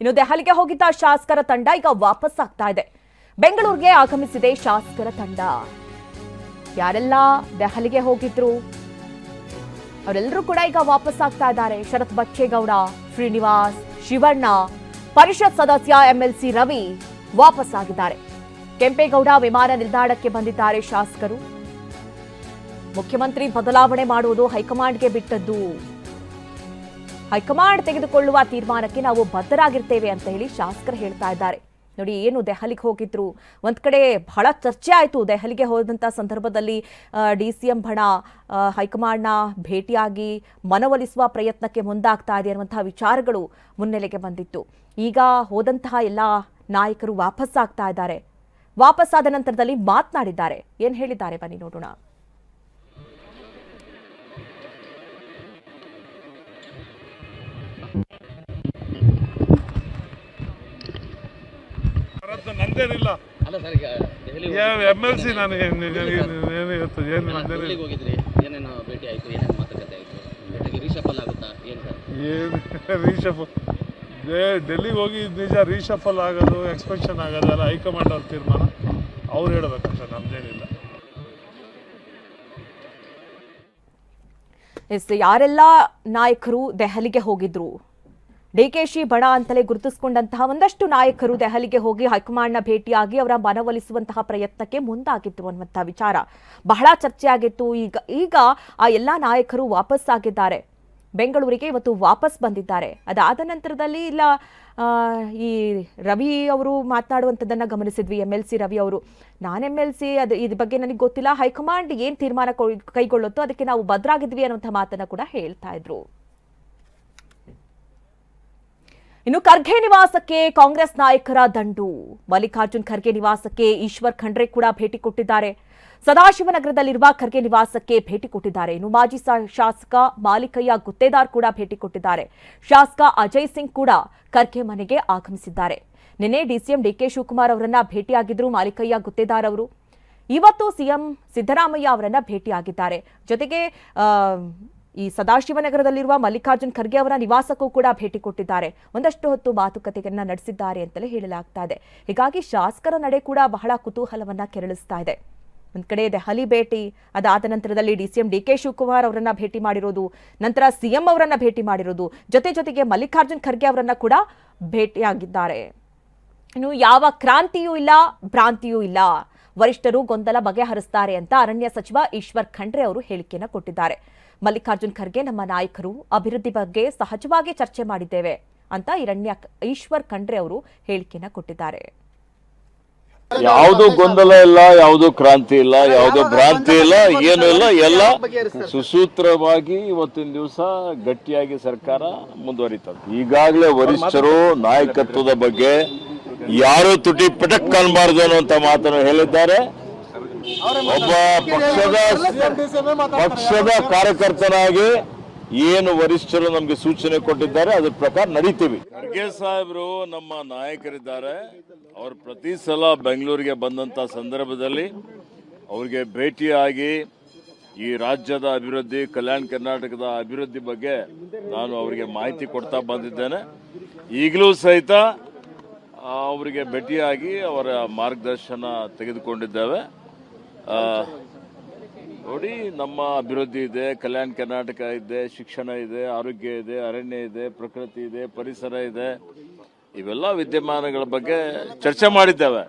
ಇನ್ನು ದೆಹಲಿಗೆ ಹೋಗಿದ್ದ ಶಾಸಕರ ತಂಡ ಈಗ ವಾಪಸ್ ಆಗ್ತಾ ಇದೆ. ಬೆಂಗಳೂರಿಗೆ ಆಗಮಿಸಿದೆ ಶಾಸಕರ ತಂಡ. ಯಾರೆಲ್ಲ ದೆಹಲಿಗೆ ಹೋಗಿದ್ರು? ಅವರೆಲ್ಲರೂ ಕೂಡ ಈಗ ವಾಪಸ್ ಆಗ್ತಾ ಇದ್ದಾರೆ. ಶರತ್ ಬಚ್ಚೇಗೌಡ, ಶ್ರೀನಿವಾಸ್, ಶಿವಣ್ಣ, ಪರಿಷತ್ ಸದಸ್ಯ ಎಂಎಲ್ಸಿ ರವಿ ವಾಪಸ್ ಆಗಿದ್ದಾರೆ ಕೆಂಪೇಗೌಡ ವಿಮಾನ ನಿಲ್ದಾಣಕ್ಕೆ ಬಂದಿದ್ದಾರೆ ಶಾಸಕರು. ಮುಖ್ಯಮಂತ್ರಿ ಬದಲಾವಣೆ ಮಾಡುವುದು ಹೈಕಮಾಂಡ್ಗೆ ಬಿಟ್ಟದ್ದು. ಹೈಕಮಾಂಡ್ ತೆಗೆದುಕೊಳ್ಳುವ ತೀರ್ಮಾನಕ್ಕೆ ನಾವು ಬದ್ಧರಾಗಿರ್ತೇವೆ ಅಂತ ಹೇಳಿ ಶಾಸಕರು ಹೇಳ್ತಾ ಇದ್ದಾರೆ. ನೋಡಿ ಏನು ದೆಹಲಿಗೆ ಹೋಗಿದ್ರು? ಒಂದ್ ಕಡೆ ಬಹಳ ಚರ್ಚೆ ಆಯಿತು ದೆಹಲಿಗೆ ಹೋದಂಥ ಸಂದರ್ಭದಲ್ಲಿ ಡಿ ಸಿ ಎಂ ಆ, ಹೈಕಮಾಂಡ್ನ ಭೇಟಿಯಾಗಿ ಮನವೊಲಿಸುವ ಪ್ರಯತ್ನಕ್ಕೆ ಮುಂದಾಗ್ತಾ ಇದೆ ಅನ್ನುವಂತಹ ವಿಚಾರಗಳು ಮುನ್ನೆಲೆಗೆ ಬಂದಿತ್ತು. ಈಗ ಹೋದಂತಹ ಎಲ್ಲ ನಾಯಕರು ವಾಪಸ್ ಆಗ್ತಾ ಇದ್ದಾರೆ. ವಾಪಸ್ ಆದ ನಂತರದಲ್ಲಿ ಮಾತನಾಡಿದ್ದಾರೆ. ಏನು ಹೇಳಿದ್ದಾರೆ? ಬನ್ನಿ ನೋಡೋಣ. ನಂದೇನಿಲ್ಲ. ಎಂ ಎಲ್ ಸಿ ನಾನು ಏನು ಇತ್ತು ಏನು ನಂದೇನಿಲ್ಲ ಹೋಗಿದ್ರಿ. ಏನೇನು ಭೇಟಿ ಆಯಿತು ಏನೇನು ಮಾತುಕತೆ ಆಯಿತು. ಜೊತೆಗೆ ರೀಶಫಲ್ ಆಗುತ್ತಾ? ಏನು ಸರ್? ಏನು ರೀಶಫಲ್ ಡೆಲ್ಲಿಗೆ ಹೋಗಿ ನಿಜ ರೀಶಫಲ್ ಆಗೋದು ಎಕ್ಸ್ಪೆನ್ಷನ್ ಆಗೋದು ಅಲ್ಲ ಹೈಕಮಾಂಡ್ ಅವ್ರ ತೀರ್ಮಾನ. ಅವ್ರು ಸರ್ ನಮ್ದೇನಿಲ್ಲ. ಎಸ್ ಯಾರೆಲ್ಲ ನಾಯಕರು ದೆಹಲಿಗೆ ಹೋಗಿದ್ರು? ಡಿಕೆಶಿ ಬಣ ಅಂತಲೇ ಗುರುತಿಸಿಕೊಂಡಂತಹ ಒಂದಷ್ಟು ನಾಯಕರು ದೆಹಲಿಗೆ ಹೋಗಿ ಹೈಕಮಾಂಡ್ನ ಭೇಟಿಯಾಗಿ ಅವರ ಮನವೊಲಿಸುವಂತಹ ಪ್ರಯತ್ನಕ್ಕೆ ಮುಂದಾಗಿತ್ತು ಅನ್ನುವಂತಹ ವಿಚಾರ. ಬಹಳ ಚರ್ಚೆಯಾಗಿತ್ತು. ಈಗ ಈಗ ಆ ಎಲ್ಲ ನಾಯಕರು ವಾಪಸ್ ಆಗಿದ್ದಾರೆ. ಬೆಂಗಳೂರಿಗೆ ಇವತ್ತು ವಾಪಸ್ ಬಂದಿದ್ದಾರೆ. ಅದಾದ ನಂತರದಲ್ಲಿ ಇಲ್ಲ ಈ ರವಿ ಅವರು ಮಾತನಾಡುವಂಥದ್ದನ್ನು ಗಮನಿಸಿದ್ವಿ. ಎಂ ಎಲ್ ಸಿ ರವಿ ಅವರು. ನಾನು ಎಂ ಎಲ್ ಸಿ ಅದು ಇದ್ರ ಬಗ್ಗೆ ನನಗೆ ಗೊತ್ತಿಲ್ಲ. ಹೈಕಮಾಂಡ್ ಏನು ತೀರ್ಮಾನ ಕೈಗೊಳ್ಳುತ್ತೋ ಅದಕ್ಕೆ ನಾವು ಭದ್ರಾಗಿದ್ವಿ ಅನ್ನುವಂಥ ಮಾತನ್ನು ಕೂಡ ಹೇಳ್ತಾ ಇದ್ರು. ಇನ್ನು ಖರ್ಗೆ ನಿವಾಸಕ್ಕೆ ಕಾಂಗ್ರೆಸ್ ನಾಯಕರ ದಂಡು. ಮಲ್ಲಿಕಾರ್ಜುನ್ ಖರ್ಗೆ ನಿವಾಸಕ್ಕೆ ಈಶ್ವರ್ ಖಂಡ್ರೆ ಕೂಡ ಭೇಟಿ ಕೊಟ್ಟಿದ್ದಾರೆ. ಸದಾಶಿವನಗರದಲ್ಲಿರುವ ಖರ್ಗೆ ನಿವಾಸಕ್ಕೆ ಭೇಟಿ ಕೊಟ್ಟಿದ್ದಾರೆ. ಇನ್ನು ಮಾಜಿ ಶಾಸಕ ಮಾಲಿಕಯ್ಯ ಗುತ್ತೇದಾರ್ ಕೂಡ ಭೇಟಿ ಕೊಟ್ಟಿದ್ದಾರೆ. ಶಾಸಕ ಅಜಯ್ ಸಿಂಗ್ ಕೂಡ ಖರ್ಗೆ ಮನೆಗೆ ಆಗಮಿಸಿದ್ದಾರೆ. ನಿನ್ನೆ ಡಿಸಿಎಂ ಡಿಕೆ ಶಿವಕುಮಾರ್ ಅವರನ್ನ ಭೇಟಿಯಾಗಿದ್ರು ಮಾಲಿಕಯ್ಯ ಗುತ್ತೇದಾರ್ ಅವರು. ಇವತ್ತು ಸಿಎಂ ಸಿದ್ದರಾಮಯ್ಯ ಅವರನ್ನ ಭೇಟಿಯಾಗಿದ್ದಾರೆ. ಜೊತೆಗೆ ಈ ಸದಾಶಿವನಗರದಲ್ಲಿರುವ ಮಲ್ಲಿಕಾರ್ಜುನ್ ಖರ್ಗೆ ಅವರ ನಿವಾಸಕ್ಕೂ ಕೂಡ ಭೇಟಿ ಕೊಟ್ಟಿದ್ದಾರೆ. ಒಂದಷ್ಟು ಹೊತ್ತು ಮಾತುಕತೆಯನ್ನ ನಡೆಸಿದ್ದಾರೆ ಅಂತಲೇ ಹೇಳಲಾಗ್ತಾ ಇದೆ ಹೀಗಾಗಿ ಶಾಸಕರ ನಡೆ ಕೂಡ ಬಹಳ ಕುತೂಹಲವನ್ನ ಕೆರಳಿಸ್ತಾ ಇದೆ. ಒಂದ್ ಕಡೆ ದೆಹಲಿ ಭೇಟಿ, ಅದಾದ ನಂತರದಲ್ಲಿ D CM D K Shivakumar ಅವರನ್ನ ಭೇಟಿ ಮಾಡಿರೋದು, ನಂತರ ಸಿಎಂ ಅವರನ್ನ ಭೇಟಿ ಮಾಡಿರೋದು, ಜೊತೆ ಜೊತೆಗೆ ಮಲ್ಲಿಕಾರ್ಜುನ್ ಖರ್ಗೆ ಅವರನ್ನ ಕೂಡ ಭೇಟಿಯಾಗಿದ್ದಾರೆ. ಇನ್ನು ಯಾವ ಕ್ರಾಂತಿಯೂ ಇಲ್ಲ, ಭ್ರಾಂತಿಯೂ ಇಲ್ಲ. ವರಿಷ್ಠರು ಗೊಂದಲ ಬಗೆಹರಿಸ್ತಾರೆ ಅಂತ ಅರಣ್ಯ ಸಚಿವ ಈಶ್ವರ್ ಖಂಡ್ರೆ ಅವರು ಹೇಳಿಕೆಯನ್ನು ಕೊಟ್ಟಿದ್ದಾರೆ. ಮಲ್ಲಿಕಾರ್ಜುನ್ ಖರ್ಗೆ ನಮ್ಮ ನಾಯಕರು ಅಭಿವೃದ್ಧಿ ಬಗ್ಗೆ ಸಹಜವಾಗಿ ಚರ್ಚೆ ಮಾಡಿದ್ದೇವೆ ಅಂತ ಇರಣ್ಯ ಈಶ್ವರ್ ಖಂಡ್ರೆ ಅವರು ಹೇಳಿಕೆಯನ್ನು ಕೊಟ್ಟಿದ್ದಾರೆ. ಯಾವುದು ಗೊಂದಲ ಇಲ್ಲ ಯಾವುದು ಕ್ರಾಂತಿ ಇಲ್ಲ ಯಾವುದು ಭ್ರಾಂತಿ ಇಲ್ಲ ಏನು ಇಲ್ಲ ಎಲ್ಲ ಸುಸೂತ್ರವಾಗಿ ಇವತ್ತಿನ ದಿವಸ ಗಟ್ಟಿಯಾಗಿ ಸರ್ಕಾರ ಮುಂದುವರಿತದೆ. ಈಗಾಗಲೇ ವರಿಷ್ಠರು ನಾಯಕತ್ವದ ಬಗ್ಗೆ ಯಾರು ತುಟಿ ಪಟಕ್ ಕಾಣಬಾರ್ದು ಅನ್ನುವಂತ ಮಾತನ್ನು ಹೇಳಿದ್ದಾರೆ. ಒಬ್ಬ ಪಕ್ಷದ ಪಕ್ಷದ ಕಾರ್ಯಕರ್ತನಾಗಿ ಏನು ವರಿಷ್ಠರು ನಮಗೆ ಸೂಚನೆ ಕೊಟ್ಟಿದ್ದಾರೆ ಅದ್ರ ಪ್ರಕಾರ ನಡೀತೀವಿ. ಖರ್ಗೆ ಸಾಹೇಬರು ನಮ್ಮ ನಾಯಕರಿದ್ದಾರೆ. ಅವರು ಪ್ರತಿ ಸಲ ಬೆಂಗಳೂರಿಗೆ ಬಂದಂತ ಸಂದರ್ಭದಲ್ಲಿ ಅವ್ರಿಗೆ ಭೇಟಿಯಾಗಿ ಈ ರಾಜ್ಯದ ಅಭಿವೃದ್ಧಿ ಕಲ್ಯಾಣ ಕರ್ನಾಟಕದ ಅಭಿವೃದ್ಧಿ ಬಗ್ಗೆ ನಾನು ಅವರಿಗೆ ಮಾಹಿತಿ ಕೊಡ್ತಾ ಬಂದಿದ್ದೇನೆ. ಈಗಲೂ ಸಹಿತ ಅವರಿಗೆ ಭೇಟಿಯಾಗಿ ಅವರ ಮಾರ್ಗದರ್ಶನ ತೆಗೆದುಕೊಂಡಿದ್ದೇವೆ. ನೋಡಿ, ನಮ್ಮ ಅಭಿವೃದ್ಧಿ ಇದೆ, ಕಲ್ಯಾಣ ಕರ್ನಾಟಕ ಇದೆ, ಶಿಕ್ಷಣ ಇದೆ, ಆರೋಗ್ಯ ಇದೆ, ಅರಣ್ಯ ಇದೆ, ಪ್ರಕೃತಿ ಇದೆ, ಪರಿಸರ ಇದೆ. ಇವೆಲ್ಲ ವಿದ್ಯಮಾನಗಳ ಬಗ್ಗೆ ಚರ್ಚೆ ಮಾಡಿದ್ದೇವೆ.